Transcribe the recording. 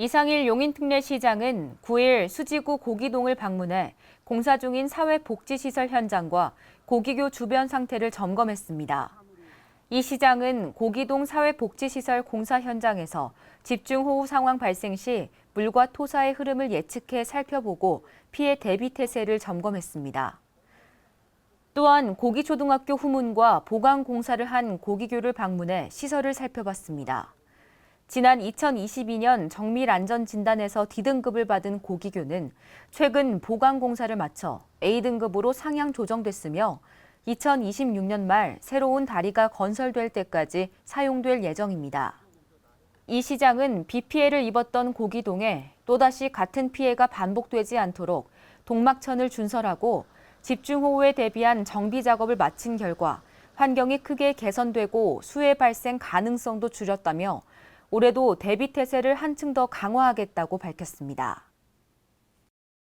이상일 용인특례시장은 9일 수지구 고기동을 방문해 공사 중인 사회복지시설 현장과 고기교 주변 상태를 점검했습니다. 이 시장은 고기동 사회복지시설 공사 현장에서 집중호우 상황 발생 시 물과 토사의 흐름을 예측해 살펴보고 피해 대비 태세를 점검했습니다. 또한 고기초등학교 후문과 보강 공사를 한 고기교를 방문해 시설을 살펴봤습니다. 지난 2022년 정밀 안전 진단에서 D등급을 받은 고기교는 최근 보강 공사를 마쳐 A등급으로 상향 조정됐으며 2026년 말 새로운 다리가 건설될 때까지 사용될 예정입니다. 이 시장은 비 피해를 입었던 고기동에 또다시 같은 피해가 반복되지 않도록 동막천을 준설하고 집중호우에 대비한 정비 작업을 마친 결과 환경이 크게 개선되고 수해 발생 가능성도 줄였다며 올해도 대비 태세를 한층 더 강화하겠다고 밝혔습니다.